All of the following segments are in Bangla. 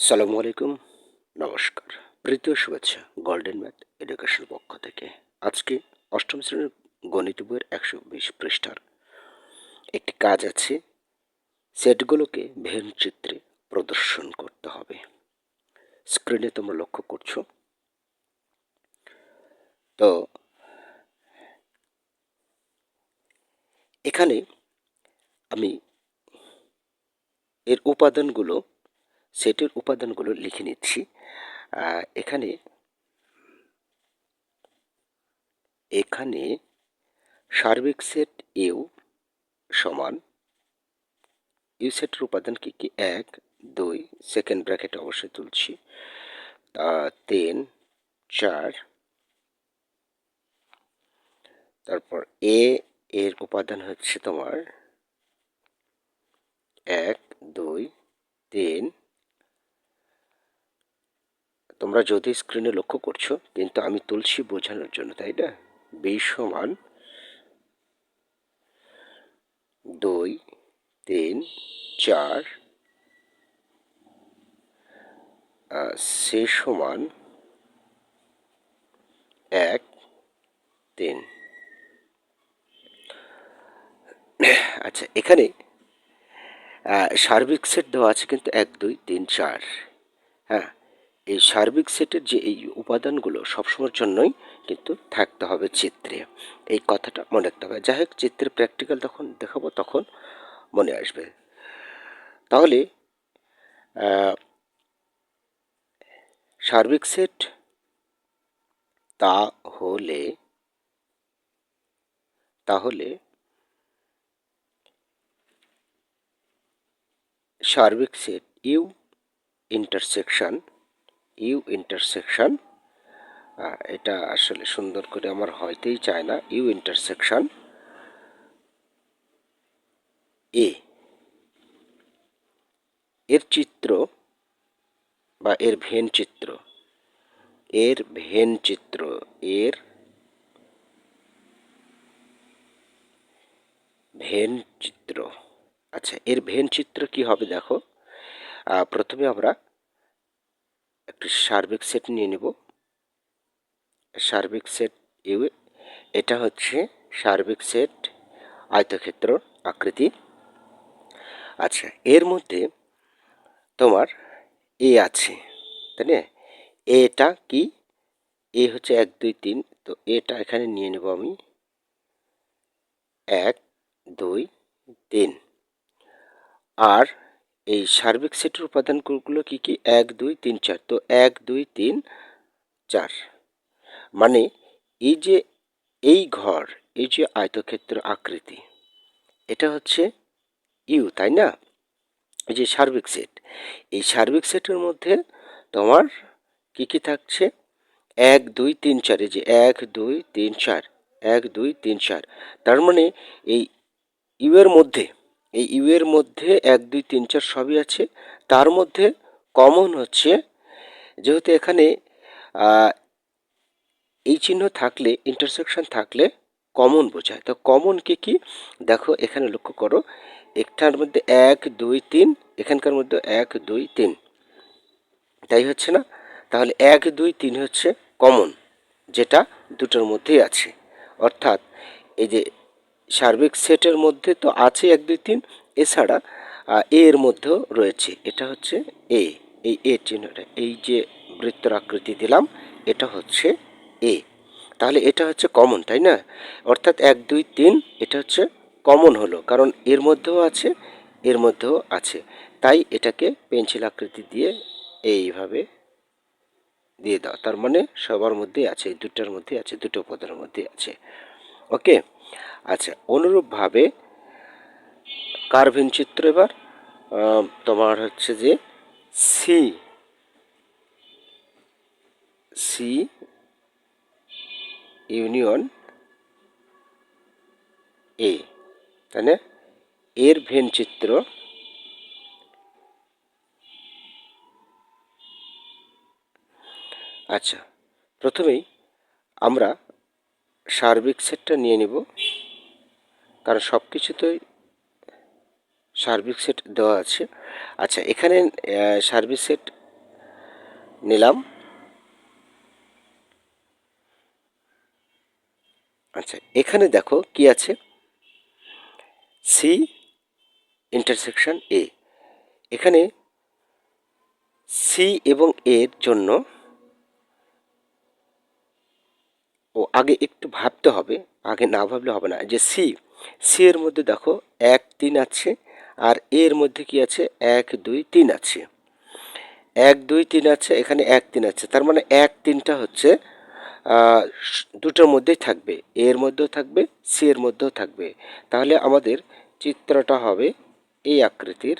সালামু আলাইকুম। নমস্কার। প্রীতীয় শুভেচ্ছা গোল্ডেন ম্যাথ এডুকেশন পক্ষ থেকে। আজকে অষ্টম শ্রেণির গণিত বইয়ের একশো বিশ পৃষ্ঠার একটি কাজ আছে। সেটগুলোকে ভেন চিত্রে প্রদর্শন করতে হবে। স্ক্রিনে তোমরা লক্ষ্য করছ। তো, এখানে আমি এর উপাদানগুলো সেটের উপাদানগুলো লিখে নিচ্ছি। এখানে এখানে সার্বিক সেট ইউ সমান, ইউ সেটের উপাদান কি কি? এক, দুই, সেকেন্ড ব্র্যাকেট অবশ্যই তুলছি। তিন, চার, তারপর এ এর উপাদান হচ্ছে তোমার এক, দুই, তিন তোমরা যদি স্ক্রিনে লক্ষ্য করছ, কিন্তু আমি তুলছি বোঝানোর জন্য, তাই না? বি সমান দুই, তিন, চার সে সমান এক, তিন। আচ্ছা এখানে সার্বিক সেট দেওয়া আছে কিন্তু এক, দুই, তিন, চার। হ্যাঁ এই সার্বিক সেটের যে এই উপাদানগুলো সবসময়ের জন্যই কিন্তু থাকতে হবে চিত্রে। এই কথাটা মনে রাখতে হবে। যাই হোক চিত্রে প্র্যাকটিক্যাল তখন দেখাবো তখন মনে আসবে। তাহলে সার্বিক সেট তাহলে তাহলে সার্বিক set U intersection U intersection. এটা আসলে সুন্দর করে আমার হয়তেই চায় না। U intersection. এ। এর চিত্র বা এর ভেন চিত্র। এর ভেন চিত্র, এর ভেন চিত্র। আচ্ছা এর ভেন চিত্র কি হবে দেখো। প্রথমে আমরা একটি সার্বিক সেট নিয়ে নেব। সার্বিক সেট ইউ, এটা হচ্ছে সার্বিক সেট আয়তক্ষেত্র আকৃতি। আচ্ছা এর মধ্যে তোমার এ আছে, তাই না? এটা কি? এ হচ্ছে এক, দুই, তিন, তো এটা এখানে নিয়ে নেব আমি। এক, দুই, তিন। আর এই সার্বিক সেটের উপাদানগুলো কি কি? এক, দুই, তিন, চার। তো এক, দুই, তিন, চার। মানে এই যে এই ঘর, এই যে আয়তক্ষেত্র আকৃতি, এটা হচ্ছে ইউ, তাই না? এই যে সার্বিক সেট। এই সার্বিক সেটের মধ্যে তোমার কি কি থাকছে? এক, দুই, তিন, চার। এই যে এক, দুই, তিন, চার। এক, দুই, তিন, চার। তার মানে এই ইউ এর মধ্যে এই ইউ এর মধ্যে এক, দুই, তিন, চার সবই আছে। তার মধ্যে কমন হচ্ছে, যেহেতু এখানে এই চিহ্ন থাকলে ইন্টারসেকশন থাকলে কমন বোঝায়। তো কমন কি কি? দেখো, এখানে লক্ষ্য করো, একটার মধ্যে এক, দুই, তিন, এখানকার মধ্যে এক, দুই, তিন। তাই হচ্ছে না? তাহলে এক, দুই, তিন হচ্ছে কমন, যেটা দুটোর মধ্যেই আছে। অর্থাৎ এই যে সার্বিক সেটের মধ্যে তো আছে এক, দুই, তিন, এছাড়া এ এর মধ্যেও রয়েছে। এটা হচ্ছে এ, এই এ চিহ্নটা। এই যে বৃত্তর আকৃতি দিলাম, এটা হচ্ছে এ। তাহলে এটা হচ্ছে কমন, তাই না? অর্থাৎ এক, দুই, তিন, এটা হচ্ছে কমন হলো, কারণ এর মধ্যেও আছে, এর মধ্যেও আছে। তাই এটাকে পেন্সিল আকৃতি দিয়ে এইভাবে দিয়ে দাও। তার মানে সবার মধ্যেই আছে দুটার মধ্যে আছে, দুটো পদের মধ্যে আছে। ওকে? আচ্ছা অনুরূপভাবে কার্ভিন চিত্র এবার তোমার হচ্ছে যে সি সি ইউনিয়ন এ তাই না? এর ভেন চিত্র আচ্ছা প্রথমেই আমরা সার্বিক সেটটা নিয়ে নিব। কারণ সব কিছুতেই সার্বিক সেট দেওয়া আছে। আচ্ছা এখানে সার্বিক সেট নিলাম। আচ্ছা এখানে দেখো কি আছে? সি ইন্টারসেকশন এ এখানে সি এবং এর জন্য ও আগে একটু ভাবতে হবে, আগে না ভাবলে হবে না। যে সি সি এর মধ্যে দেখো এক, তিন আছে, আর এর মধ্যে কি আছে? এক, দুই, তিন আছে। এক, দুই, তিন আছে, এখানে এক, তিন আছে। তার মানে এক, তিনটা হচ্ছে দুটোর মধ্যেই থাকবে। এর মধ্যেও থাকবে সি এর মধ্যেও থাকবে। তাহলে আমাদের চিত্রটা হবে এই আকৃতির।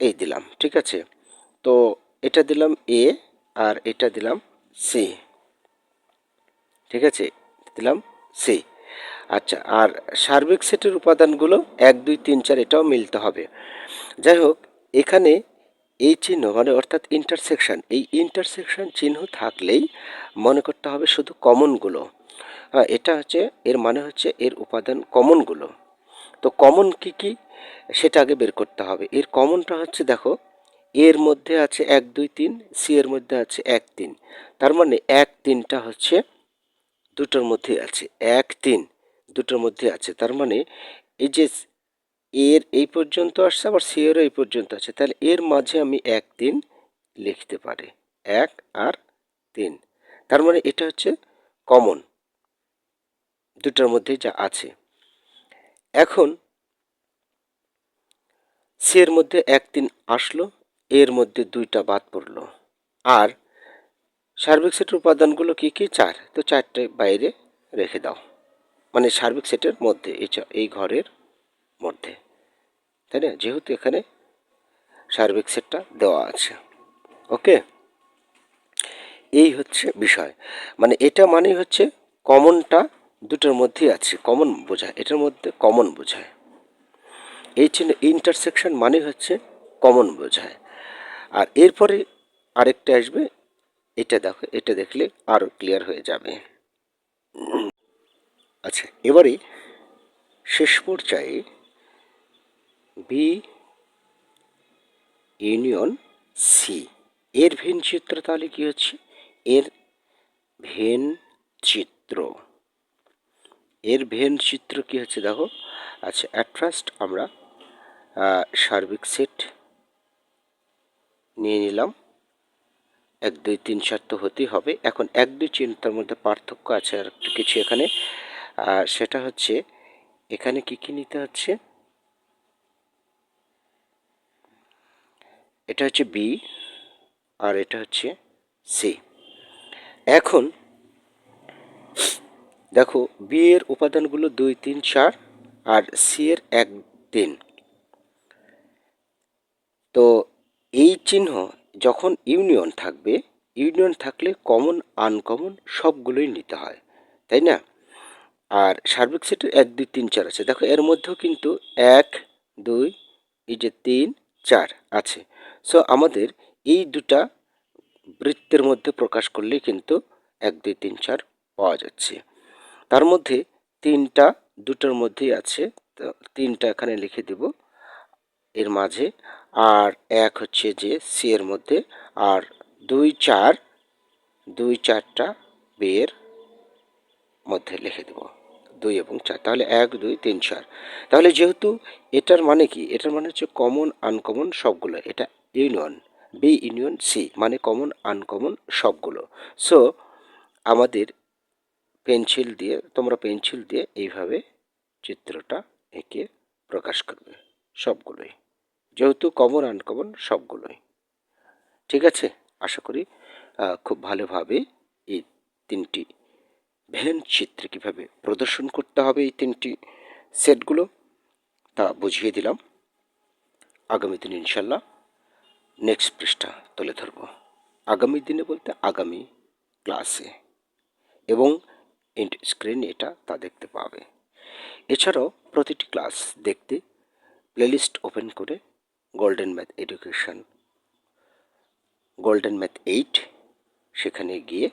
এই দিলাম, ঠিক আছে? তো এটা দিলাম এ আর এটা দিলাম সি। ঠিক আছে? দিলাম সি। আচ্ছা আর সার্বিক সেটের উপাদানগুলো এক, দুই, তিন, চার, এটাও মিলতে হবে। যাই হোক, এখানে এই চিহ্ন মানে অর্থাৎ ইন্টারসেকশন এই ইন্টারসেকশন চিহ্ন থাকলেই মনে করতে হবে শুধু কমনগুলো হ্যাঁ এটা হচ্ছে, এর মানে হচ্ছে এর উপাদান কমনগুলো তো কমন কি কি? সেটা আগে বের করতে হবে। এর কমনটা হচ্ছে, দেখো এর মধ্যে আছে এক, দুই, তিন, সি এর মধ্যে আছে এক, তিন। তার মানে এক, তিনটা হচ্ছে দুটোর মধ্যে আছে। এক, তিন দুটোর মধ্যে আছে। তার মানে এই যে এর এই পর্যন্ত আসছে, আবার সি এরও এই পর্যন্ত আছে। তাহলে এর মাঝে আমি এক, তিন লিখতে পারি। এক আর তিন। তার মানে এটা হচ্ছে কমন। দুটোর মধ্যে যা আছে। এখন সি এর মধ্যে এক, তিন আসলো। এর মধ্যে দুইটা বাদ পড়ল। আর সার্বিক সেটের উপাদানগুলো কি কি? চার। তো চারটে বাইরে রেখে দাও। মানে সার্বিক সেটের মধ্যে, এই এই ঘরের মধ্যে। তাই না? যেহেতু এখানে সার্বিক সেটটা দেওয়া আছে। ওকে? এই হচ্ছে বিষয়। মানে এটা মানেই হচ্ছে কমনটা দুটোর মধ্যেই আছে। কমন বোঝায়। এটার মধ্যে কমন বোঝায়। এই চিহ্ন ইন্টারসেকশন মানে হচ্ছে কমন বোঝায়। আর এরপরে আরেকটা আসবে, এটা দেখো, এটা দেখলে আরও ক্লিয়ার হয়ে যাবে। আচ্ছা এবারে শেষ পর্যায়ে বি ইউনিয়ন সি এর ভেন চিত্র তাহলে কী হচ্ছে? এর ভেন চিত্র। এর ভেন চিত্র কী হচ্ছে দেখো? আচ্ছা অ্যাট ফার্স্ট আমরা সার্বিক সেট নিয়ে নিলাম। এক, দুই, তিন, চার তো হতেই হবে। এখন এক, দুই চিন্তার মধ্যে পার্থক্য আছে আর একটু কিছু এখানে। আর সেটা হচ্ছে এখানে কি কি নিতে হচ্ছে? এটা হচ্ছে বি আর এটা হচ্ছে সি। এখন দেখো বি এর উপাদানগুলো দুই, তিন, চার আর সি এর এক, তিন। তো এই চিহ্ন যখন ইউনিয়ন থাকবে, ইউনিয়ন থাকলে কমন আনকমন সবগুলোই নিতে হয়, তাই না? আর সার্বিক সেটের এক, দুই, তিন, চার আছে। দেখো, এর মধ্যেও কিন্তু এক, দুই, এই যে তিন, চার আছে। সো আমাদের এই দুটা বৃত্তের মধ্যে প্রকাশ করলেই কিন্তু এক, দুই, তিন, চার পাওয়া যাচ্ছে। তার মধ্যে তিনটা, দুটোর মধ্যেই আছে। তো তিনটা এখানে লিখে দেব। এর মাঝে আর এক হচ্ছে যে সি এর মধ্যে, আর দুই চার, দুই চারটা বের মধ্যে লিখে দেব। দুই এবং চার, তাহলে এক, দুই, তিন, চার। তাহলে যেহেতু এটার মানে কি? এটার মানে হচ্ছে কমন আনকমন সবগুলো। এটা ইউনিয়ন বি ইউনিয়ন সি মানে কমন আনকমন সবগুলো। সো আমাদের পেন্সিল দিয়ে, তোমরা পেন্সিল দিয়ে এইভাবে চিত্রটা এঁকে প্রকাশ করবে সবগুলোই। যেহেতু কমন আনকমন সবগুলোই। ঠিক আছে? আশা করি খুব ভালোভাবে এই তিনটি ভ্যান চিত্রে কীভাবে প্রদর্শন করতে হবে এই তিনটি সেটগুলো তা বুঝিয়ে দিলাম। আগামী দিন ইনশাল্লাহ নেক্সট পৃষ্ঠা তুলে ধরব। আগামী দিনে বলতে আগামী ক্লাসে এবং স্ক্রিন এটা তা দেখতে পাবে। এছাড়াও প্রতিটি ক্লাস দেখতে প্লেলিস্ট ওপেন করে golden math education golden math eight সেখানে গিয়ে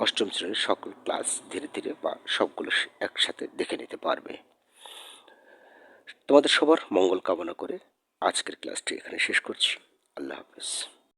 অষ্টম শ্রেণির সকল ক্লাস ধীরে ধীরে বা সবগুলো একসাথে দেখে নিতে পারবে। তোমাদের সবার মঙ্গল কামনা করে আজকের ক্লাসটি এখানে শেষ করছি।